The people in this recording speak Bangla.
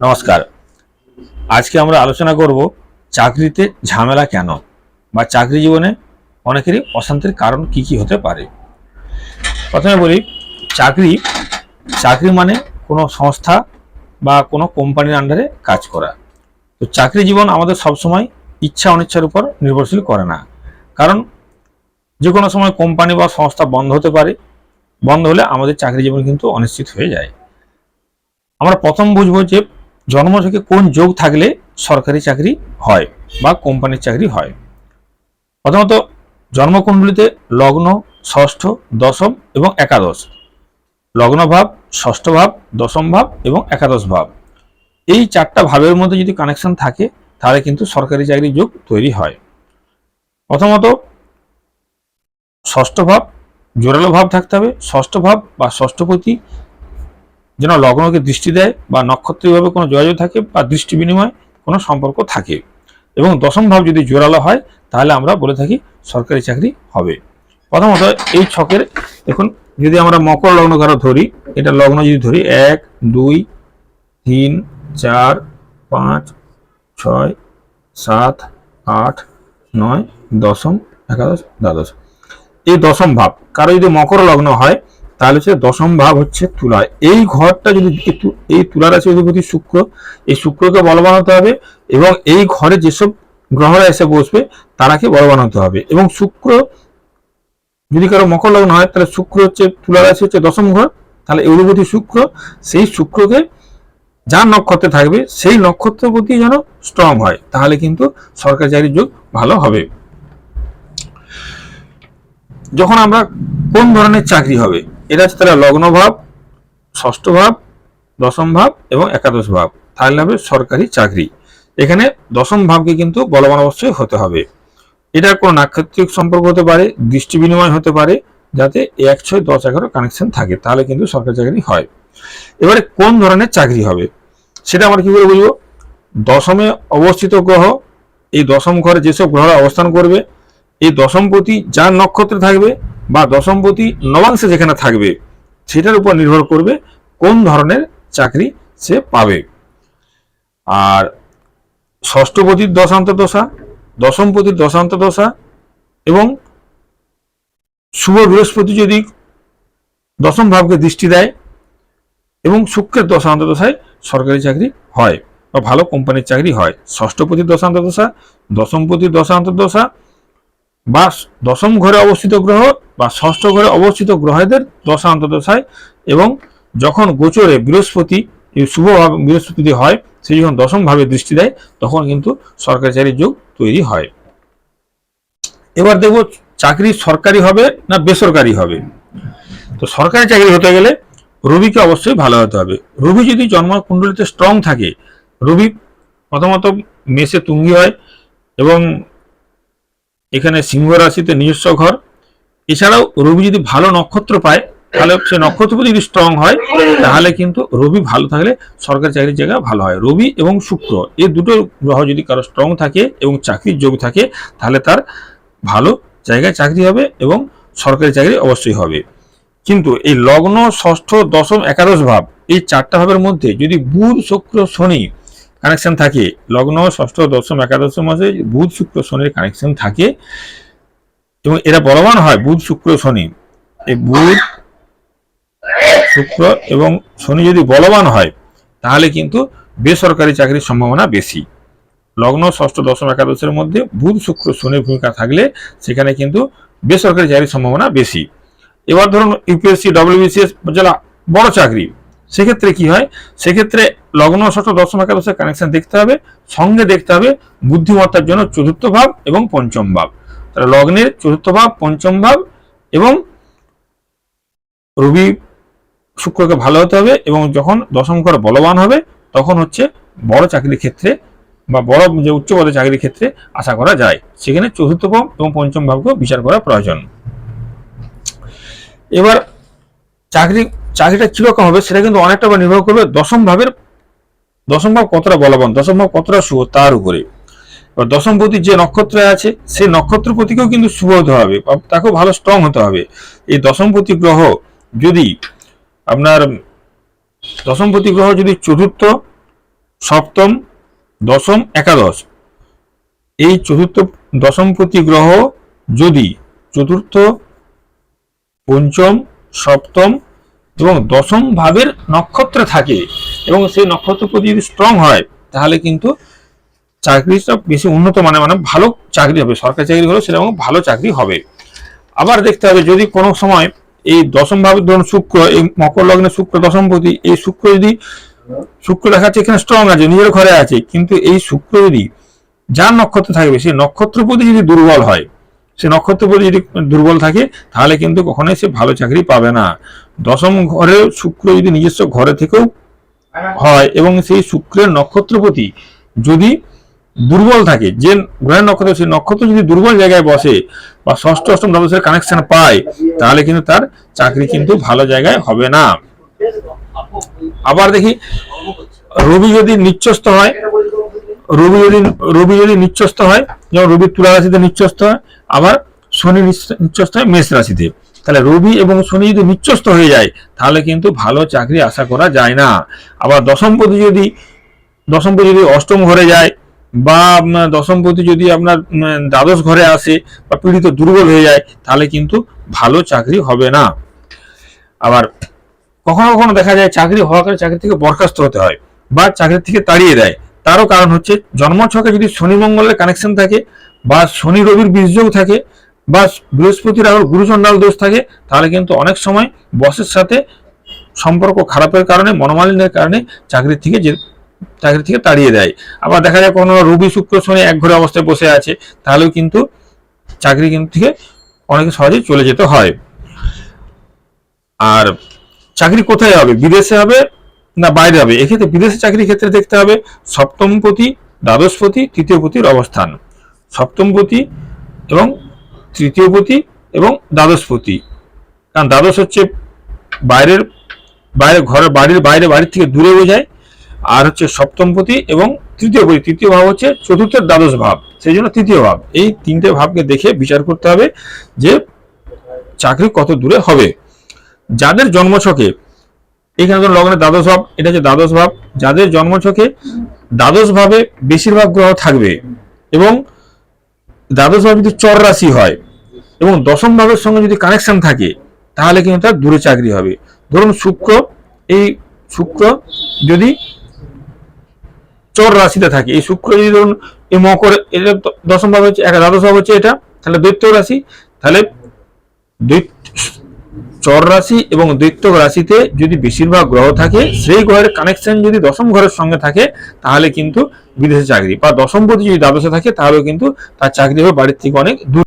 নমস্কার। আজকে আমরা আলোচনা করব চাকরিতে ঝামেলা কেন বা চাকরি জীবনে অনেকেরই অশান্তির কারণ কি কি হতে পারে। প্রথমে বলি, চাকরি চাকরি মানে কোনো সংস্থা বা কোনো কোম্পানির আন্ডারে কাজ করা। তো চাকরি জীবন আমাদের সবসময় ইচ্ছা অনিচ্ছার উপর নির্ভরশীল করে না। কারণ যে কোনো সময় কোম্পানি বা সংস্থা বন্ধ হতে পারে, বন্ধ হলে আমাদের চাকরি জীবন কিন্তু অনিশ্চিত হয়ে যায়। আমরা প্রথম বুঝব যে জন্ম থেকে কোন যোগ থাকলে সরকারি চাকরি হয় বা কোম্পানির চাকরি হয়? প্রথমত, জন্মকুণ্ডলিতে লগ্ন, ষষ্ঠ, দশম এবং একাদশ। লগ্ন ভাব, ষষ্ঠ ভাব, দশম ভাব এবং একাদশ ভাব। এই চারটা ভাবের মধ্যে যদি কানেকশন থাকে, তাহলে কিন্তু সরকারি চাকরি যোগ তৈরি হয়। প্রথমত, ষষ্ঠ ভাব, জোরালো ভাব থাকতে হবে। ষষ্ঠ ভাব বা ষষ্ঠপতি যেন লগ্নকে দৃষ্টি দেয় বা নক্ষত্রিকভাবে কোনো যোগাযোগ থাকে বা দৃষ্টি বিনিময় কোনো সম্পর্ক থাকে। এবং দশম ভাব যদি জোরালো হয়, তাহলে আমরা বলে থাকি সরকারি চাকরি হবে। প্রথমত এই ছকের, দেখুন, যদি আমরা মকর লগ্ন কারও ধরি, এটা লগ্ন যদি ধরি, এক, দুই, তিন, চার, পাঁচ, ছয়, সাত, আট, নয়, দশম, একাদশ, দ্বাদশ। এই দশম ভাব, কারও যদি মকর লগ্ন হয় তাহলে হচ্ছে দশম ভাব হচ্ছে তুলা। এই ঘরটা যদি এই তুলা রাশি অধিপতি শুক্র, এই শুক্রকে বলবান হতে হবে এবং এই ঘরে যেসব গ্রহরা এসে বসবে, তারাকে বলবান হতে হবে। এবং শুক্র, যদি কারও মকর লগ্ন হয়, তাহলে শুক্র হচ্ছে তুলা রাশি হচ্ছে দশম ঘর, তাহলে অধিপতি শুক্র, সেই শুক্রকে যার নক্ষত্রে থাকবে, সেই নক্ষত্রের প্রতি যেন স্ট্রং হয়, তাহলে কিন্তু সরকারি চাকরির যোগ ভালো হবে। যখন আমরা কোন ধরনের চাকরি হবে এটা হচ্ছে তাহলে লগ্ন ভাব, ষষ্ঠ ভাব, দশম ভাব এবং একাদশ ভাব। তাহলে হবে সরকারি চাকরি। এখানে দশম ভাবকে কিন্তু বলবান অবশ্যই হতে হবে। এটা কোনো নাক্ষত্রিক সম্পর্ক হতে পারে, দৃষ্টি বিনিময় হতে পারে, যাতে এক, ছয়, দশ, এগারো কানেকশন থাকে। তাহলে কিন্তু সরকারি চাকরি হয়। এবারে কোন ধরনের চাকরি হবে? সেটা আমরা কি করে বুঝব? দশমে অবস্থিত গ্রহ, এই দশম ঘরে যেসব গ্রহরা অবস্থান করবে, এই দশমপতি যার নক্ষত্রে থাকবে বা দশমপতি নবাংশে যেখানে থাকবে, সেটার উপর নির্ভর করবে কোন ধরনের চাকরি সে পাবে। আর ষষ্ঠপতির দশান্ত দশা দশমপতির দশান্ত দশা এবং শুভ বৃহস্পতি যদি দশম ভাবকে দৃষ্টি দেয় এবং শুক্রের দশান্ত দশায় সরকারি চাকরি হয় বা ভালো কোম্পানির চাকরি হয় ষষ্ঠপতির দশান্ত দশা দশমপতির দশান্ত দশা বা দশম ঘরে অবস্থিত গ্রহ বা ষষ্ঠ ঘরে অবস্থিত গ্রহদের দশা অন্তদশায় এবং যখন গোচরে বৃহস্পতি এই শুভ বৃহস্পতি হয় সে যখন দশম ভাবে দৃষ্টি দেয়, তখন কিন্তু সরকারি যোগ তৈরি হয়। এবার দেখব চাকরি সরকারি হবে না বেসরকারি হবে? তো সরকারি চাকরি হতে গেলে রবিকে অবশ্যই ভালো হতে হবে। রবি যদি জন্ম কুণ্ডলিতে স্ট্রং থাকে, রবি প্রথমত মেসে তুঙ্গি হয় এবং এখানে সিংহ রাশিতে নিজস্ব ঘর। এছাড়াও রবি যদি ভালো নক্ষত্র পায়, তাহলে সে নক্ষত্রপতি যদি স্ট্রং হয়, তাহলে কিন্তু রবি ভালো থাকলে সরকারি চাকরির জায়গা ভালো হয়। রবি এবং শুক্র, এই দুটো গ্রহ যদি কারও স্ট্রং থাকে এবং চাকরির যোগ থাকে, তাহলে তার ভালো জায়গায় চাকরি হবে এবং সরকারি চাকরি অবশ্যই হবে। কিন্তু এই লগ্ন ষষ্ঠ দশম একাদশ ভাব, এই চারটা ভাবের মধ্যে যদি বুধ, শুক্র, শনি কানেকশন থাকে। লগ্ন, ষষ্ঠ, দশম একাদশ মাসে বুধ, শুক্র, শনির কানেকশন থাকে। এবং এরা বলবান হয় বুধ, শুক্র, শনি। এই বুধ, শুক্র এবং শনি যদি বলবান হয়, তাহলে কিন্তু বেসরকারি চাকরির সম্ভাবনা বেশি। লগ্ন, ষষ্ঠ, দশম, একাদশের মধ্যে বুধ, শুক্র, শনির ভূমিকা থাকলে সেখানে কিন্তু বেসরকারি চাকরির সম্ভাবনা বেশি। এবার ধরুন ইউপিএসসি, ডব্লিউবিসিএস যারা বড় চাকরি। সেক্ষেত্রে কি হয়? সেক্ষেত্রে লগ্ন, ষষ্ঠ, দশম একাদশের কানেকশন দেখতে হবে, সঙ্গে দেখতে হবে বুদ্ধিমত্তার জন্য চতুর্থ ভাব এবং পঞ্চম ভাব। তাহলে লগ্নের চতুর্থ ভাব, পঞ্চম ভাব এবং রবি শুক্রকে ভালো হতে হবে এবং যখন দশম ঘর বলবান হবে, তখন হচ্ছে বড় চাকরির ক্ষেত্রে বা বড় যে উচ্চ পদে চাকরির ক্ষেত্রে আশা করা যায়। সেখানে চতুর্থ ভাব এবং পঞ্চম ভাবকেও বিচার করা প্রয়োজন। এবার চাকরি চাকরিটা কীরকম হবে সেটা কিন্তু অনেকটা নির্ভর করবে দশম ভাবের, দশম ভাব কতটা বলবান, দশম ভাব কতটা শুভ তার উপরে। এবার দশম পতি যে নক্ষত্রে আছে, সেই নক্ষত্র প্রতিকেও কিন্তু শুভ হতে হবে তাকেও ভালো স্ট্রং হতে হবে। এই দশমপতি গ্রহ যদি আপনার দশমপতি গ্রহ যদি চতুর্থ, সপ্তম, দশম, একাদশ, এই চতুর্থ দশমপতি গ্রহ যদি চতুর্থ, পঞ্চম, সপ্তম এবং দশম ভাবের নক্ষত্রে থাকে এবং সেই নক্ষত্রপতি যদি স্ট্রং হয়, তাহলে কিন্তু চাকরিটা বেশি উন্নত মানে মানে ভালো চাকরি হবে। সরকারি চাকরি হলেও সেরকম ভালো চাকরি হবে। আবার দেখতে হবে, যদি কোনো সময় এই দশম ভাবের ধরুন শুক্র, এই মকর লগ্নে শুক্র দশম দশমপতি এই শুক্র যদি, শুক্র দেখাচ্ছে এখানে স্ট্রং আছে, নিজের ঘরে আছে, কিন্তু এই শুক্র যদি যার নক্ষত্র থাকবে, সেই নক্ষত্রপতি যদি দুর্বল হয় সে নক্ষত্রপতি যদি দুর্বল থাকে, তাহলে কিন্তু কখনোই সে ভালো চাকরি পাবে না। দশম ঘরে শুক্র যদি নিজস্ব ঘরে থেকেও হয় এবং সেই শুক্রের নক্ষত্রপতি যদি দুর্বল থাকে, যে গ্রহের নক্ষত্র, সেই নক্ষত্র যদি দুর্বল জায়গায় বসে বা ষষ্ঠ, অষ্টম, দ্বাদশের কানেকশন পায়, তাহলে কিন্তু তার চাকরি কিন্তু ভালো জায়গায় হবে না। আবার দেখি, রবি যদি নিচ্ছস্ত হয়, রবি যদি রবি যদি নিচ্ছস্ত হয়, যেমন রবি তুলা রাশিতে নিচ্ছস্ত হয় আবার শনি নিচ্ছ- নিচ্ছস্ত হয় মেষ রাশিতে। তাহলে রবি এবং শনি যদি নিচ্ছস্ত হয়ে যায়, তাহলে কিন্তু ভালো চাকরি আশা করা যায় না। আবার দশমপতি যদি দশমপতি যদি অষ্টম ঘরে যায়, বা দশমপতি যদি আপনার দ্বাদশ ঘরে আসে, বা পীড়িত দুর্বল হয়ে যায়, তাহলে কিন্তু ভালো চাকরি হবে না। আবার কখনো কখনো দেখা যায় চাকরি হওয়ার চাকরি থেকে বরখাস্ত হতে হয়, বা চাকরি থেকে তাড়িয়ে দেয়। তারও কারণ হচ্ছে জন্মছকে যদি শনি মঙ্গলের কানেকশন থাকে বা শনি রবির বীর্যও থাকে বা বৃহস্পতি রাহুর গুরুচণ্ডাল দোষ থাকে, তাহলে কিন্তু অনেক সময় বসের সাথে সম্পর্ক খারাপের কারণে, মনোমালিন্যের কারণে চাকরি থেকে যে চাকরি থেকে তাড়িয়ে দেয়। আবার দেখা যায় কোনো রবি, শুক্র, শনি এক ঘরে অবস্থায় বসে আছে, তাহলেও কিন্তু চাকরি কিন্তু থেকে অনেক সহজেই চলে যেতে হয়। আর চাকরি কোথায় হবে? বিদেশে হবে না বাইরে হবে? এক্ষেত্রে বিদেশে চাকরির ক্ষেত্রে দেখতে হবে সপ্তমপতি, দ্বাদশপতি, তৃতীয়পতির অবস্থান। সপ্তমপতি এবং তৃতীয়পতি এবং দ্বাদশপতি কারণ দ্বাদশ হচ্ছে বাইরের, বাইরে, ঘরের বাড়ির বাইরে, বাড়ির থেকে দূরে বোঝায়। আর হচ্ছে সপ্তমপতি এবং তৃতীয় পতি তৃতীয় ভাব হচ্ছে চতুর্থের দ্বাদশ ভাব। সেই জন্য তৃতীয় ভাব। এই তিনটে ভাবকে দেখে বিচার করতে হবে যে চাকরি কত দূরে হবে। যাদের জন্মছকে, এখানে ধরুন লগ্নের দ্বাদশ ভাব, এটা হচ্ছে দ্বাদশ ভাব। যাদের জন্মছকে, দ্বাদশ ভাবে বেশিরভাগ গ্রহ থাকবে এবং দ্বাদশ ভাব যদি চর রাশি হয় এবং দশম ভাবের সঙ্গে যদি কানেকশন থাকে, তাহলে কিন্তু তার দূরে চাকরি হবে। ধরুন শুক্র, এই শুক্র যদি চর রাশিতে থাকে, এই শুক্র যদি ধরুন এই মকর, এটা দশম ভাব হচ্ছে, এক দ্বাদশ ভাব হচ্ছে এটা, তাহলে দৈত্য রাশি, তাহলে চর রাশি এবং দৈত্য রাশিতে যদি বেশিরভাগ গ্রহ থাকে, সেই গ্রহের কানেকশন যদি দশম ঘরের সঙ্গে থাকে, তাহলে কিন্তু বিদেশে চাকরি। বা দশম পতি যদি দ্বাদশে থাকে, তাহলেও কিন্তু তার চাকরি হবে বাড়ির থেকে অনেক দূর।